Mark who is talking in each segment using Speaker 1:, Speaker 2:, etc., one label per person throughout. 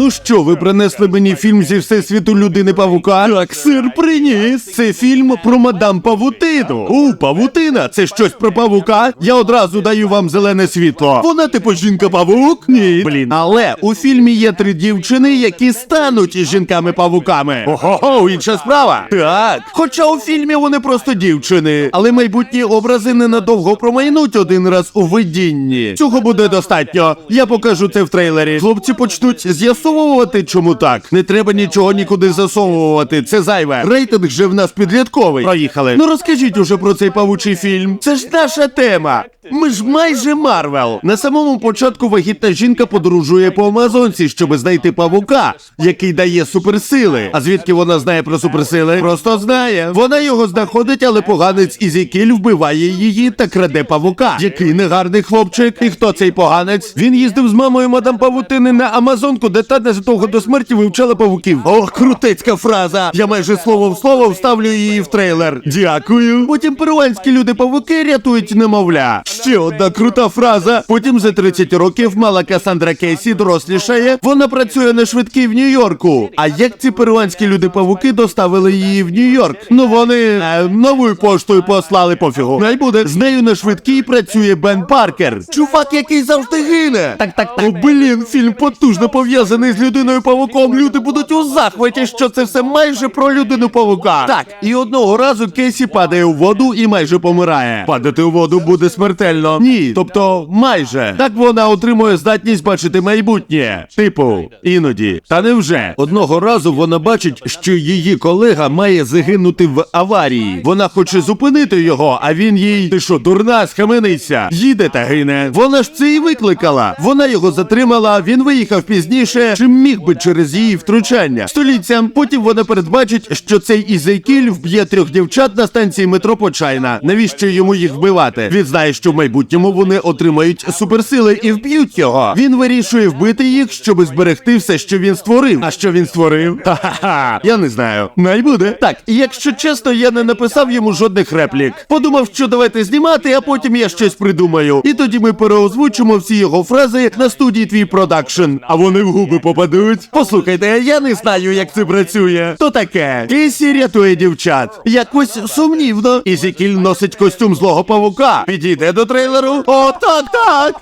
Speaker 1: Ну що, ви принесли мені фільм зі всесвіту людини павука? Так, сир приніс. Це фільм про мадам Павутину. У, павутина, це щось про павука. Я одразу даю вам зелене світло. Вона типу жінка-павук? Ні. Блін. Але у фільмі є три дівчини, які стануть із жінками-павуками. Ого, інша справа. Так. Хоча у фільмі вони просто дівчини. Але майбутні образи ненадовго промайнуть один раз у видінні. Цього буде достатньо. Я покажу це в трейлері. Хлопці почнуть з'ясовувати, чому так. Не треба нічого нікуди засовувати. Це зайве. Рейтинг же в нас підлітковий. Проїхали. Ну розкажіть уже про цей павучий фільм. Це ж наша тема. Ми ж майже Марвел. На самому початку вагітна жінка подорожує по Амазонці, щоб знайти павука, який дає суперсили. А звідки вона знає про суперсили? Просто знає. Вона його знаходить, але поганець Ізікіль вбиває її та краде павука. Який негарний хлопчик. І хто цей поганець? Він їздив з мамою мадам Павутини на Амазонку, де та незадовго до смерті вивчала павуків. Ох, крутецька фраза. Я майже слово в слово вставлю її в трейлер. Дякую. Потім перуанські люди павуки рятують немовля. Ще одна крута фраза. Потім за 30 років мала Касандра Кейсі дорослішає. Вона працює на швидкій в Нью-Йорку. А як ці перуанські люди павуки доставили її в Нью-Йорк? Ну вони е, новою поштою послали пофігу. Най буде з нею на швидкій працює Бен Паркер. Чувак, який завжди гине. Так, так, так. О, блін, фільм потужно пов'язаний з людиною павуком. Люди будуть у захваті, що це все майже про людину павука. Так, і одного разу Кейсі падає у воду і майже помирає. Падати у воду буде смертельно. Ні, тобто майже. Так вона отримує здатність бачити майбутнє. Типу, іноді. Та невже? Одного разу вона бачить, що її колега має загинути в аварії. Вона хоче зупинити його, а він їй. Ти що, дурна, схаменися? Їде та гине. Вона ж це і викликала. Вона його затримала, він виїхав пізніше, чим міг би через її втручання. Століттям потім вона передбачить, що цей Ізейкіль вб'є трьох дівчат на станції метро Почайна. Навіщо йому їх вбивати? Він знає, що в майбутньому вони отримають суперсили і вб'ють його. Він вирішує вбити їх, щоб зберегти все, що він створив. А що він створив? Ха-ха-ха. Я не знаю. Най буде. Так, і якщо чесно, я не написав йому жодних реплік. Подумав, що давайте знімати, а потім я щось придумаю. І тоді ми переозвучимо всі його фрази на студії твій продакшн. А вони в губи попадуть. Послухайте, я не знаю, як це працює. То таке. Кейсі рятує дівчат. Якось сумнівно. Ізікіль носить костюм злого павука. Підійде до трейлеру. О, так, так.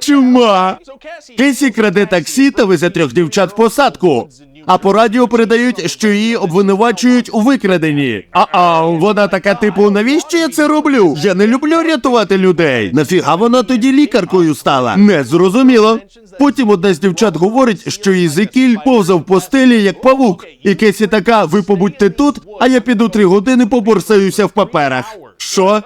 Speaker 1: Чума. Кейсі краде таксі та везе трьох дівчат в посадку. А по радіо передають, що її обвинувачують у викраденні. А-а, вона така, типу, навіщо я це роблю? Я не люблю рятувати людей. Нафіга вона тоді лікаркою стала? Не зрозуміло. Потім одна з дівчат говорить, що Ізекіль повзав по стелі як павук. І Кесі така, ви побудьте тут, а я піду три години поборсаюся в паперах. Що?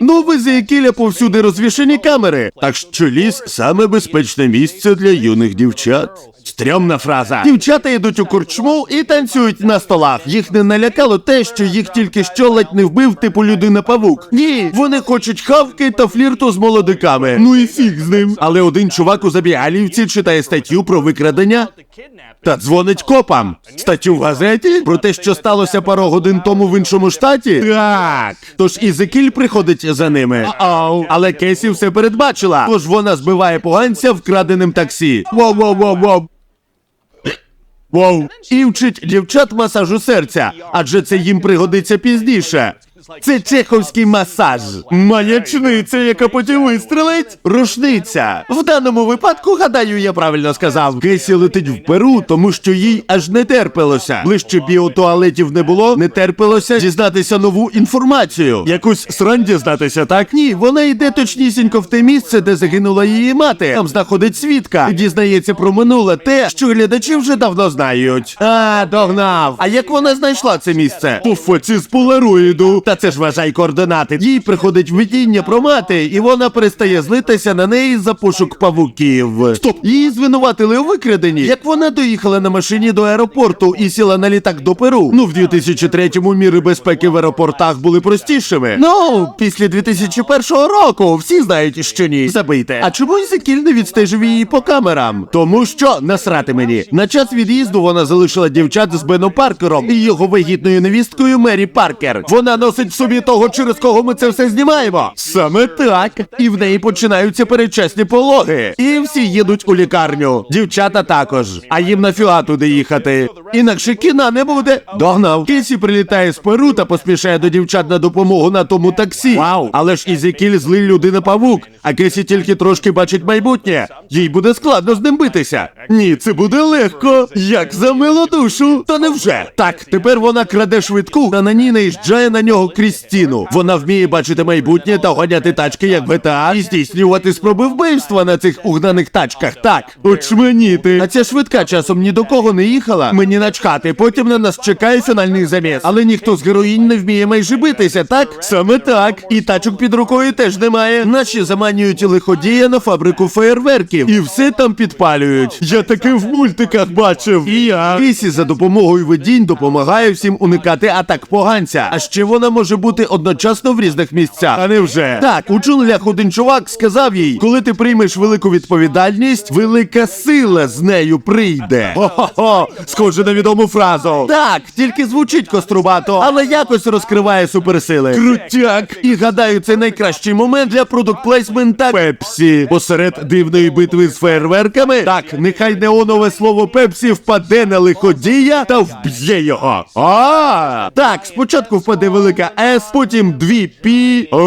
Speaker 1: Ну, в Ізекіля повсюди розвішені камери. Так що ліс саме безпечне місце для юних дівчат. Стрьомна фраза. Дівчата йдуть у корчму і танцюють на столах. Їх не налякало те, що їх тільки що ледь не вбив типу людина павук. Ні, вони хочуть хавки та флірту з молодиками. Ну і фіг з ним. Але один чувак у Забігалівці читає статтю про викрадення та дзвонить копам. Статтю в газеті про те, що сталося пару годин тому в іншому штаті. Так. Тож Ізекіль приходить за ними. Ау. Але Кесі все передбачила. Тож вона збиває поганця вкраденим таксі. Воу-воу-воу-воу. Воу. І вчить дівчат масажу серця, адже це їм пригодиться пізніше. Це чеховський масаж. Маячниця, яка потім вистрелить. Рушниця. В даному випадку, гадаю, я правильно сказав. Кесі летить в Перу, тому що їй аж не терпилося. Ближче біотуалетів не було, не терпилося дізнатися нову інформацію. Якусь срань дізнатися, так? Ні, вона йде точнісінько в те місце, де загинула її мати. Там знаходить свідка і дізнається про минуле те, що глядачі вже давно знають. А, догнав. А як вона знайшла це місце? По фоці з полароїду. Та це ж вважай координати. Їй приходить видіння про мати, і вона перестає злитися на неї за пошук павуків. Стоп! Її звинуватили у викраденні. Як вона доїхала на машині до аеропорту і сіла на літак до Перу. Ну, в 2003-му міри безпеки в аеропортах були простішими. Ну, після 2001 року всі знають, що ні. Забийте. А чому Ізекіль не відстежив її по камерам? Тому що насрати мені. На час від'їзду вона залишила дівчат з Беном Паркером і його вагітною невісткою Мері Паркер. Вона носить уявіть собі того, через кого ми це все знімаємо. Саме так. І в неї починаються передчасні пологи. І всі їдуть у лікарню. Дівчата також. А їм нафіга туди їхати. Інакше кіна не буде. Догнав. Кесі прилітає з Перу та поспішає до дівчат на допомогу на тому таксі. Вау! Але ж Ізекіль злий людина павук, а Кесі тільки трошки бачить майбутнє. Їй буде складно з ним битися. Ні, це буде легко. Як за милу душу. Та невже? Так, тепер вона краде швидку, а на ній наїжджає на нього Крістіну. Вона вміє бачити майбутнє та гоняти тачки як в і здійснювати спроби вбивства на цих угнаних тачках. Так, очманіти. А ця швидка часом ні до кого не їхала. Мені начхати. Потім на нас чекає фінальний заміс. Але ніхто з героїнь не вміє майже битися, так? Саме так. І тачок під рукою теж немає. Наші заманюють лиходія на фабрику феєрверків. І все там підпалюють. Я таке в мультиках бачив. І я. Кисі за допомогою видінь допомагає всім уникати атак поганця. А ще вона може бути одночасно в різних місцях. А не вже. Так, у джунглях один чувак сказав їй, коли ти приймеш велику відповідальність, велика сила з нею прийде. Хо-хо-хо, схоже на відому фразу. Так, тільки звучить кострубато, але якось розкриває суперсили. Крутяк! І гадаю, це найкращий момент для продукт плейсмента Пепсі. Посеред дивної битви з фейерверками. Так, нехай неонове слово Пепсі впаде на лиходія та вб'є його. А так, спочатку впаде велика С, потім дві пі. О,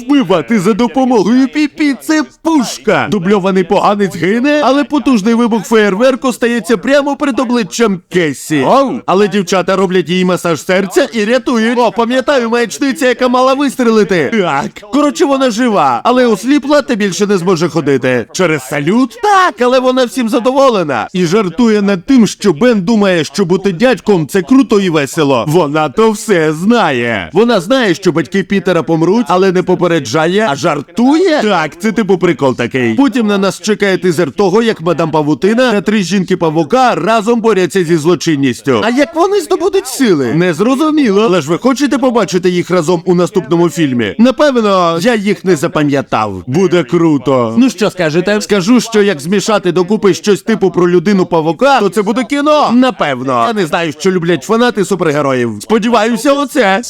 Speaker 1: вбивати за допомогою піпі це пушка. Дубльований поганець гине, але потужний вибух феєрверку стається прямо перед обличчям Кесі. Оу, але дівчата роблять їй масаж серця і рятують. О, пам'ятаю, маячниця, яка мала вистрелити. Так, коротше, вона жива, але осліпла та більше не зможе ходити. Через салют? Так, але вона всім задоволена. І жартує над тим, що Бен думає, що бути дядьком це круто і весело. Вона то все знає. Вона знає, що батьки Пітера помруть, але не попереджає, а жартує. Так, це типу прикол такий. Потім на нас чекає тизер того, як мадам Павутина та три жінки павука разом борються зі злочинністю. А як вони здобудуть сили? Не зрозуміло. Але ж ви хочете побачити їх разом у наступному фільмі? Напевно, я їх не запам'ятав. Буде круто. Ну що скажете? Скажу, що як змішати докупи щось типу про людину павука, то це буде кіно. Напевно. Я не знаю, що люблять фанати супергероїв. Сподіваюся, оце.